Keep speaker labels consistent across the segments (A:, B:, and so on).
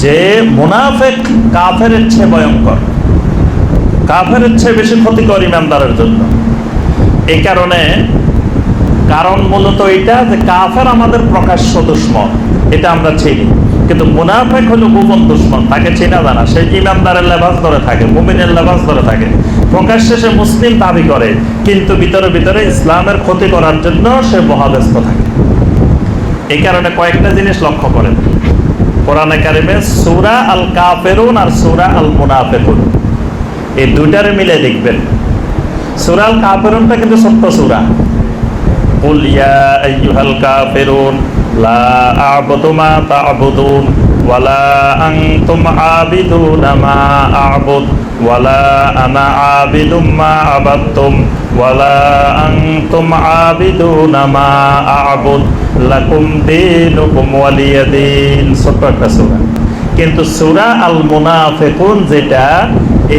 A: যে মুনাফেক কাফের চেয়ে ভয়ঙ্কর। কাফের চেয়ে বেশি ক্ষতিকর ইমানদারের জন্য। এই কারণে কারণ মূলত এটা যে কাফের আমাদের প্রকাশ্য দুশ্মন, এটা আমরা চিনি। কিন্তু মুনাফেক হলো গোপন দুশ্মন, তাকে চেনা জানা। সে ইমানদারের লেবাস ধরে থাকে, মুমিনের লেবাস ধরে থাকে। প্রকাশ্যে সে মুসলিম দাবি করে, কিন্তু ভিতরে ভিতরে ইসলামের ক্ষতি করার জন্য সে মহাব্যস্ত থাকে। এই কারণে কয়েকটা জিনিস লক্ষ্য করেন। কোরআনে কারিমে সুরা আল কাফেরুন আর সুরা আল মুনাফেকুন এই দুইটারে মিলে দেখবেন সুরা আল কাফেরুনটা কিন্তু সত্য সুরা قل يا أيها الكافرون لا أعبد ما تعبدون ولا أنتم عابدون ما أعبد ওয়ালা আনা আবিদুম মা আবাদতুম, ওয়ালা আনতুম আবিদুনা মা আবুদ, লাকুম ছোট্ট একটা সূরা। কিন্তু সূরা আল মুনাফিকুন যেটা,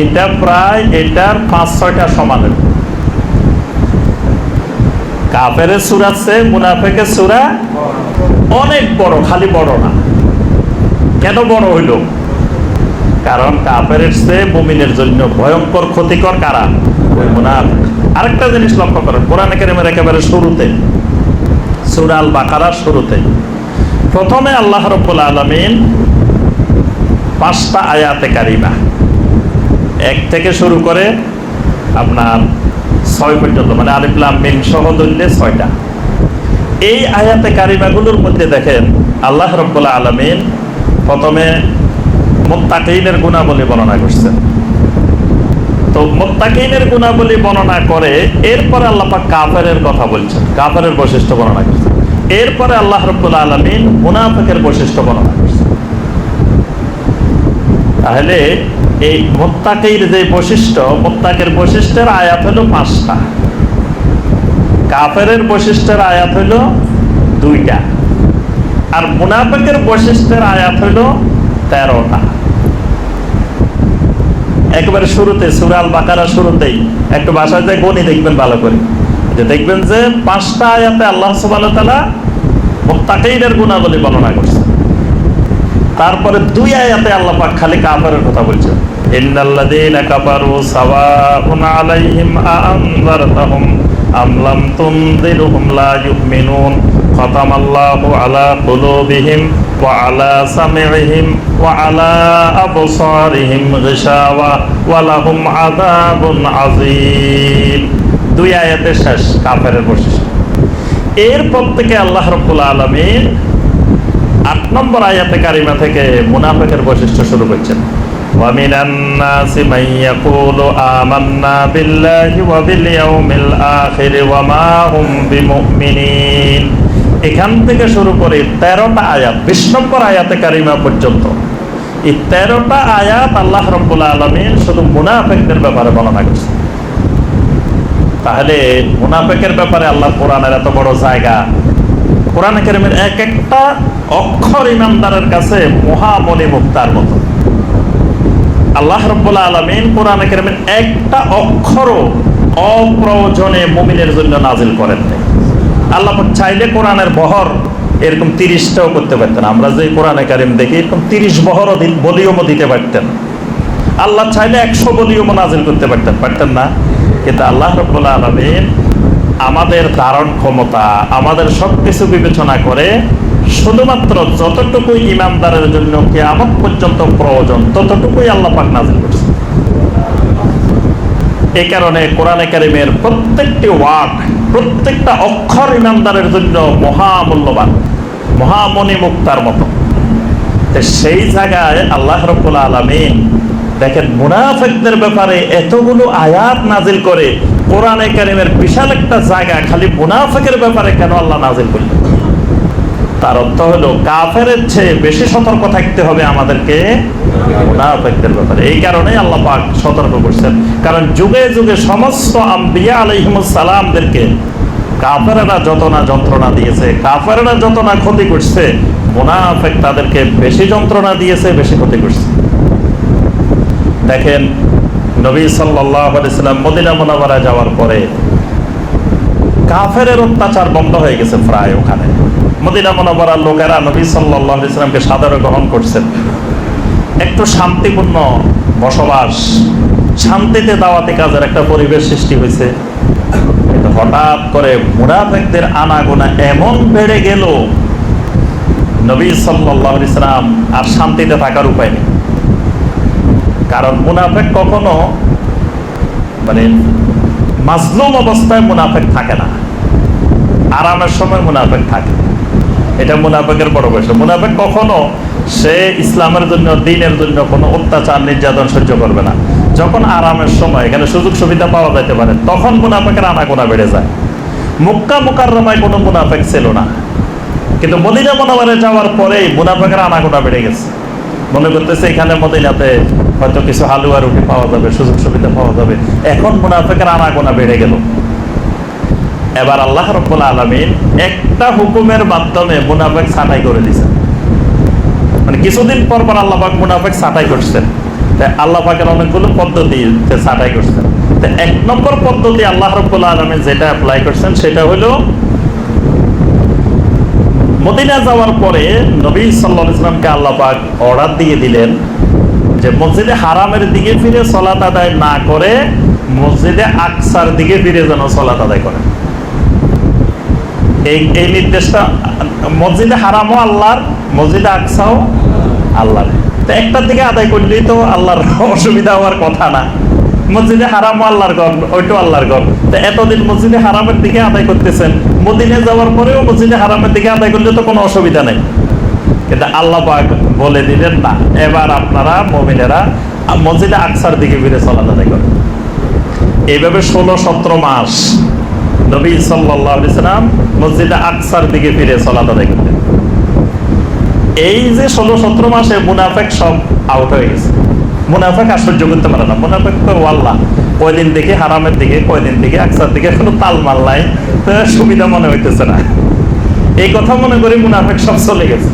A: এটা প্রায় এটার পাঁচ ছয়টা সমান কাফের সুরা সে মুনাফেকের সুরা অনেক বড়, খালি বড় না। কেন বড় হইল? কারণ কাফের সে মুমিনের জন্য ভয়ঙ্কর ক্ষতিকর কারা? ওই মুনাফেক আরেকটা জিনিস লক্ষ্য করেন, কোরআন কেরিমের একেবারে শুরুতে সুরাল বাকারার শুরুতে। প্রথমে আল্লাহ রব্বুল আলমিন পাঁচটা আয়াতে কারিমা। এক থেকে শুরু করে আপনার ছয় পর্যন্ত মানে আলিফলাম মিন সহ ধরলে ছয়টা। এই আয়াতে কারিমাগুলোর মধ্যে দেখেন আল্লাহ রব্বুল্লাহ আলমিন প্রথমে মোত্তাকিনের গুণাবলী বর্ণনা করছেন তো মোত্তাকিনের গুণাবলী বর্ণনা করে এরপরে আল্লাপাক কাফেরের কথা বলছেন, কাফেরের বৈশিষ্ট্য বর্ণনা করছেন এরপরে আল্লাহ রব্বুল্লাহ আলমিন মুনাফেকের বৈশিষ্ট্য বর্ণনা করছেন তাহলে এই মোত্তাকির যে বৈশিষ্ট্য, মোত্তাকের বৈশিষ্ট্যের আয়াত হলো পাঁচটা। কাফেরের বৈশিষ্ট্যের আয়াত হলো দুইটা। আর মুনাফেকের বৈশিষ্ট্যের আয়াত হলো তেরোটা। একেবারে শুরুতে সুরাল বাকারা শুরুতেই একটু বাসায় যায় গণি দেখবেন ভালো করে। যে দেখবেন যে পাঁচটা আয়াতে আল্লাহ সুবাহ তালা মোত্তাকিনের গুণাবলী বর্ণনা করছে। তারপরে দুই আয়াতে আল্লাহ পাক খালি কাফেরের কথা বলছেন। ইন্নাল্লাযীনা কাফারু সাওয়াউন আলাইহিম আআনযারতাহুম আম লাম তুনযিরহুম লা ইউমিনুন। খাতামাল্লাহু আলা কুলুবিহিম ওয়া আলা সামি'ihim ওয়া আলা আবসারিহিম গিশাওয়া ওয়া লাহুম আযাবুন আযীম দুই আয়াতের শেষ কাফেরের বৈশিষ্ট্য এরপর থেকে আল্লাহ রাব্বুল আলামিন আট নম্বর আয়াতে কারিমা থেকে মুনাফেকের বৈশিষ্ট্য শুরু করছেন ومن الناس من يقول آمنا بالله وباليوم الآخر وما هم بمؤمنين এখান থেকে শুরু করে তেরোটা আয়াত, বিশ নম্বর আয়াতে কারিমা পর্যন্ত। এই তেরোটা আয়াত আল্লাহ রব্বুল আলমিন শুধু মুনাফেকদের ব্যাপারে বর্ণনা করছে তাহলে মুনাফেকের ব্যাপারে আল্লাহ কোরআনের এত বড় জায়গা। কোরআন কারিমের এক একটা অক্ষর ইমানদারের কাছে মহামণি মুক্তার মতো। আল্লাহ রব্বুল্লাহ আলমিন কোরআন কারিমের একটা অক্ষরও অপ্রয়োজনে মুমিনের জন্য নাজিল করেন নাই আল্লাহ চাইলে কোরআনের বহর এরকম তিরিশটাও করতে পারতেন। আমরা যে কোরআনে কারিম দেখি, এরকম তিরিশ বহরও বলিয়মও দিতে পারতেন। আল্লাহ চাইলে একশো বলিয়মও নাজিল করতে পারতেন পারতেন না? কিন্তু আল্লাহ রব্বুল্লাহ আলমিন আমাদের ধারণ ক্ষমতা, আমাদের সব কিছু বিবেচনা করে শুধুমাত্র যতটুকু ইমানদারের জন্য কে কেয়ামত পর্যন্ত প্রয়োজন, ততটুকুই আল্লাহ পাক নাজিল করছে এই কারণে কোরআনে কারিমের প্রত্যেকটি ওয়ার্ড প্রত্যেকটা অক্ষর ইমানদারের জন্য মহামূল্যবান মহামণি মুক্তার মতো সেই জায়গায় আল্লাহ রব্বুল আলমিন দেখেন, মুনাফেকদের ব্যাপারে এতগুলো আয়াত নাজিল করে কোরআনে কারিমের বিশাল একটা জায়গা, খালি মুনাফেকের ব্যাপারে কেন আল্লাহ নাজিল করলেন? তার অর্থ হলো কাফের চেয়ে বেশি সতর্ক থাকতে হবে আমাদেরকে মুনাফেকদের ব্যাপারে। এই কারণে আল্লাহ পাক সতর্ক করছেন। কারণ যুগে যুগে সমস্ত আম্বিয়া আলাইহিমুস সালামদেরকে কাফেরেরা যত না যন্ত্রণা দিয়েছে, কাফেরেরা যত না ক্ষতি করছে, মুনাফেক তাদেরকে বেশি যন্ত্রণা দিয়েছে, বেশি ক্ষতি করছে। দেখেন, নবী সাল্লাম মদিনা মোনাবারা যাওয়ার পরে কাফের অত্যাচার বন্ধ হয়ে গেছে প্রায় ওখানে। মদিনা মোনাবারার লোকেরা নবী সাল্লাহ ইসলামকে সাদরে গ্রহণ করছেন। একটু শান্তিপূর্ণ বসবাস, শান্তিতে দাওয়াতি কাজের একটা পরিবেশ সৃষ্টি হয়েছে। হঠাৎ করে মুনাফেকদের আনাগোনা এমন বেড়ে গেল, নবী সাল্লাহ ইসলাম আর শান্তিতে থাকার উপায় নেই। কারণ মুনাফেক কখনো মানে মাজলুম অবস্থায় মুনাফেক থাকে না। আরামের সময় মুনাফেক থাকে। এটা মুনাফেকের বড় বিষয় মুনাফেক কখনো সে ইসলামের জন্য, দিনের জন্য কোনো অত্যাচার, নির্যাতন সহ্য করবে না। যখন আরামের সময়, এখানে সুযোগ সুবিধা পাওয়া যেতে পারে, তখন মুনাফেকের আনাগোনা বেড়ে যায়। মুক্কা মুকাররমায় কোনো মুনাফেক ছিল না। কিন্তু মদিনা মনোবারে যাওয়ার পরেই মুনাফেকের আনাগোনা বেড়ে গেছে। মনে করতেছে এখানে মদিনাতে হয়তো কিছু হালুয়া রুটি পাওয়া যাবে, সুযোগ সুবিধা পাওয়া যাবে। এখন মুনাফেকের আনাগোনা বেড়ে গেল। এবার আল্লাহ রব্বুল আলমিন একটা হুকুমের মাধ্যমে মুনাফেক ছাঁটাই করে দিয়েছেন। মানে কিছুদিন পর পর আল্লাহ পাক মুনাফেক ছাঁটাই করছেন। তাই আল্লাহ অনেকগুলো পদ্ধতিতে ছাঁটাই করছেন। এক নম্বর পদ্ধতি আল্লাহ রব্বুল আলমিন যেটা অ্যাপ্লাই করছেন সেটা হলো, মদিনা যাওয়ার পরে নবী সাল্লাহ ইসলামকে আল্লাহ পাক অর্ডার দিয়ে দিলেন যে মসজিদে হারামের দিকে ফিরে সলাত আদায় না করে মসজিদে আকসার দিকে ফিরে যেন সলাত আদায় করে এই এই নির্দেশটা, মসজিদে হারামও আল্লাহর, মসজিদে আকসাও আল্লাহর। তো একটার দিকে আদায় করলেই তো আল্লাহর অসুবিধা হওয়ার কথা না। মসজিদে হারামও আল্লাহর ঘর ওইটাও আল্লাহর ঘর তো এতদিন মসজিদে হারামের দিকে আদায় করতেছেন, মদিনে যাওয়ার পরেও মসজিদে হারামের দিকে আদায় করলে তো কোনো অসুবিধা নেই। কিন্তু আল্লাহ বলে দিলেন, না, এবার আপনারা মমিনেরা মসজিদে আকসার দিকে ফিরে চলা আদায় করেন। এইভাবে ষোলো, সতেরো মাস নবী সাল্লাহ সাল্লাম মসজিদে আকসার দিকে ফিরে চলা আদায় এই যে ষোলো সতেরো মাসে মুনাফেক সব আউট হয়ে গেছে। মুনাফেক সহ্য করতে পারে না। মুনাফেক তো আল্লাহ কয়দিন দিকে হারামের দিকে, কয়দিন দিকে আকসার দিকে কোনো তাল মাল নাই তো সুবিধা মনে হইতেছে না। এই কথা মনে করি মুনাফেক সব চলে গেছে।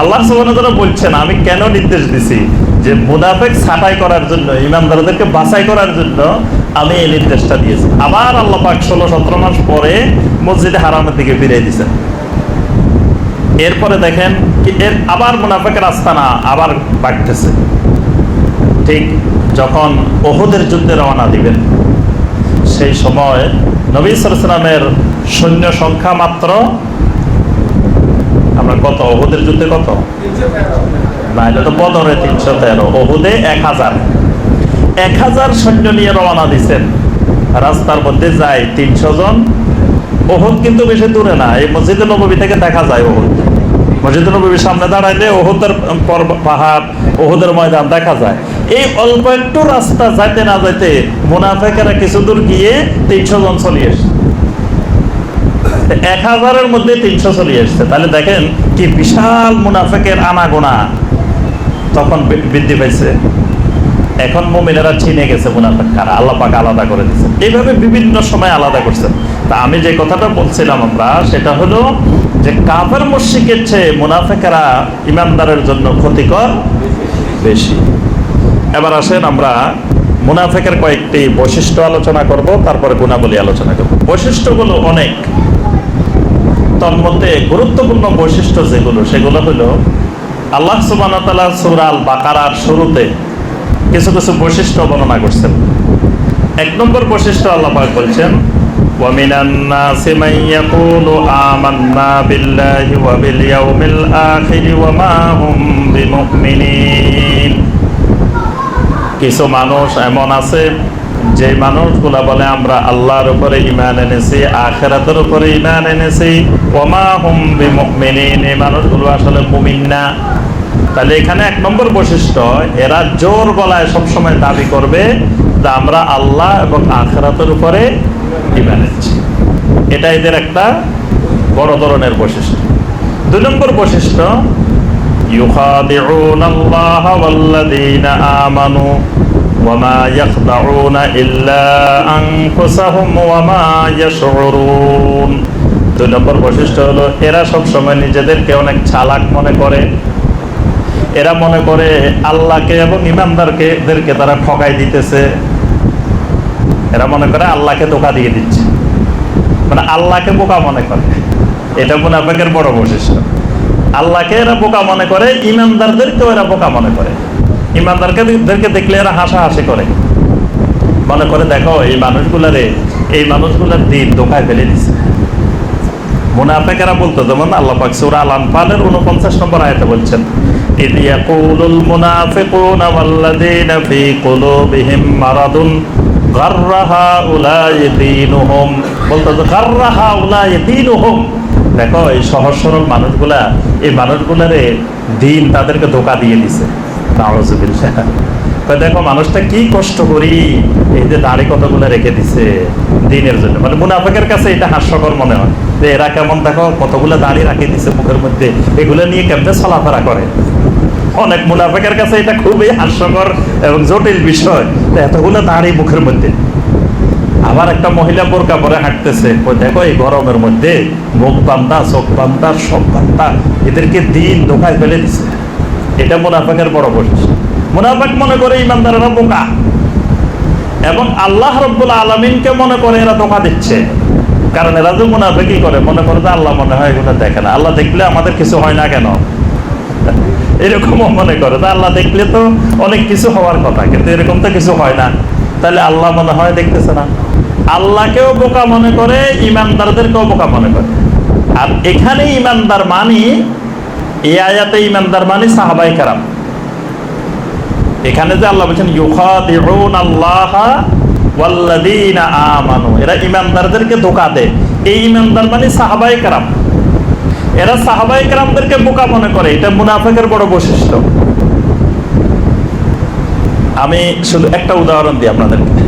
A: আল্লাহ সুবাহ বলছেন আমি কেন নির্দেশ দিছি যে মুনাফেক ছাঁটাই করার জন্য, ইমানদারদেরকে বাছাই করার জন্য আমি এই নির্দেশটা দিয়েছি। আবার আল্লাহ পাক ষোলো সতেরো মাস পরে মসজিদে হারামের দিকে ফিরে দিয়েছেন। এরপরে দেখেন কি এর আবার মুনাফেকের আস্তানা আবার বাড়তেছে। ঠিক যখন ওহুদের যুদ্ধে রওনা দিবেন, সেই সময় নবী সালামের সৈন্য সংখ্যা মাত্র, আমরা কত? ওহুদের যুদ্ধে কত? না, এটা তো বদরে তিনশো তেরো, ওহুদে এক হাজার। এক হাজার সৈন্য নিয়ে রওনা দিচ্ছেন রাস্তার মধ্যে যায় তিনশো জন। ওহুদ কিন্তু বেশি দূরে না, এই মসজিদ নবী থেকে দেখা যায় ওহুদ। মসজিদ নবীর সামনে দাঁড়াইলে ওহুদের পাহাড়, ওহুদের ময়দান দেখা যায়। এই অল্প একটু রাস্তা যাইতে না যাইতে মুনাফেকেরা কিছু দূর গিয়ে তিনশো জন চলে এসছে। এক হাজারের মধ্যে তিনশো চলে এসছে। তাহলে দেখেন কি বিশাল মুনাফেকের আনাগোনা। তখন বৃদ্ধি পাইছে। এখন মোমিনেরা চিনে গেছে মুনাফেক কারা? আল্লাহ আলাদা করে দিচ্ছে এইভাবে বিভিন্ন সময় আলাদা করছেন তা আমি যে কথাটা বলছিলাম আমরা, সেটা হলো যে কাফের মুশিকের চেয়ে মুনাফেকেরা ইমানদারের জন্য ক্ষতিকর বেশি। এবার আসেন আমরা মুনাফেকের কয়েকটি বৈশিষ্ট্য আলোচনা করব, তারপরে গুণাবলী আলোচনা করব। বৈশিষ্ট্যগুলো অনেক। তন্মধ্যে গুরুত্বপূর্ণ বৈশিষ্ট্য যেগুলো, সেগুলো হলো আল্লাহ সুবান সুরাল বাকারার শুরুতে কিছু কিছু বৈশিষ্ট্য বর্ণনা করছেন এক নম্বর বৈশিষ্ট্য আল্লাহ পাক বলছেন ومن الناس من يقول آمنا بالله وباليوم الآخر وما هم بمؤمنين কিছু মানুষ এমন আছে যে মানুষগুলা বলে আমরা আল্লাহর উপরে ইমান এনেছি আখেরাতের উপরে ইমান এনেছি ওমা হুম বিমিন এই মানুষগুলো আসলে মুমিন না তাহলে এখানে এক নম্বর বৈশিষ্ট্য এরা জোর গলায় সবসময় দাবি করবে যে আমরা আল্লাহ এবং আখেরাতের উপরে ইমান এনেছি এটা এদের একটা বড় ধরনের বৈশিষ্ট্য দুই নম্বর বৈশিষ্ট্য يخادعون الله والذين آمنوا وما يخدعون إلا أنفسهم وما يشعرون দুই নম্বর বৈশিষ্ট্য হলো এরা সব সময় নিজেদেরকে অনেক চালাক মনে করে এরা মনে করে আল্লাহকে এবং ইমানদারকে এদেরকে তারা ঠকাই দিতেছে। এরা মনে করে আল্লাহকে ধোকা দিয়ে দিচ্ছে। মানে আল্লাহকে বোকা মনে করে। এটা মুনাফেকের বড় বৈশিষ্ট্য। আল্লাহকে এরা বোকা মনে করে, ইমানদারদেরকেও এরা বোকা মনে করে। ইমানদারকে দেরকে দেখলে এরা হাসাহাসি করে। মনে করে, দেখো, এই মানুষগুলারে এই মানুষগুলার দিন দোকায় ফেলে দিছে। মুনাফেকেরা বলতো, যেমন আল্লাহ পাক সূরা আল 49 নম্বর আয়াতে বলছেন ইদ ইয়াকুলুল মুনাফিকুনা ওয়াল্লাযীনা ফী কুলুবিহিম মারাদুন গাররাহা উলাই দীনুহুম বলতো গাররাহা উলাই দীনুহুম দেখো, এই সহজ সরল মানুষগুলা, এই মানুষগুলারে দিন তাদেরকে ধোকা দিয়ে দিছে। দেখো, মানুষটা কি কষ্ট করি, এই যে দাড়ি কতগুলো রেখে দিছে দিনের জন্য। মানে মুনাফেকের কাছে এটা হাস্যকর মনে হয়। যে এরা কেমন, দেখো, কতগুলো দাড়ি রাখে দিছে মুখের মধ্যে। এগুলো নিয়ে কেমনে চলাফেরা করে? অনেক মুনাফেকের কাছে এটা খুবই হাস্যকর এবং জটিল বিষয়। এতগুলো দাড়ি মুখের মধ্যে। আবার একটা মহিলা বোরকা পরে হাঁটতেছে। দেখো এই গরমের মধ্যে মুখ বান্ধা চোখ বান্ধা সব বান্ধা এদেরকে দিন ধোকায় ফেলে দিছে। এটা মুনাফেকের বড় বৈশিষ্ট্য। মুনাফেক মনে করে ইমানদারেরা বোকা। এবং আল্লাহ রব্বুল আলমিনকে মনে করে এরা ধোকা দিচ্ছে। কারণ এরা যে মুনাফেকই করে, মনে করে যে আল্লাহ মনে হয় এগুলো দেখে না। আল্লাহ দেখলে আমাদের কিছু হয় না কেন? এরকমও মনে করে। তা আল্লাহ দেখলে তো অনেক কিছু হওয়ার কথা, কিন্তু এরকম তো কিছু হয় না। তাহলে আল্লাহ মনে হয় দেখতেছে না। আল্লাহকেও বোকা মনে করে, ইমানদারদেরকেও বোকা মনে করে। আর এখানে ইমানদার মানি, এই আয়াতে ইমানদার মানি সাহাবাই কারাম। এখানে যে আল্লাহ বলছেন ইউখাদিউন আল্লাহ ওয়াল্লাযীনা আমানু এরা ইমানদারদেরকে ধোকা দেয়। এই ইমানদার মানে সাহাবাই কারাম। এরা সাহাবাই রামদেরকে বোকা মনে করে। এটা মুনাফেকের বড় বৈশিষ্ট্য। আমি শুধু একটা উদাহরণ দিই আপনাদেরকে।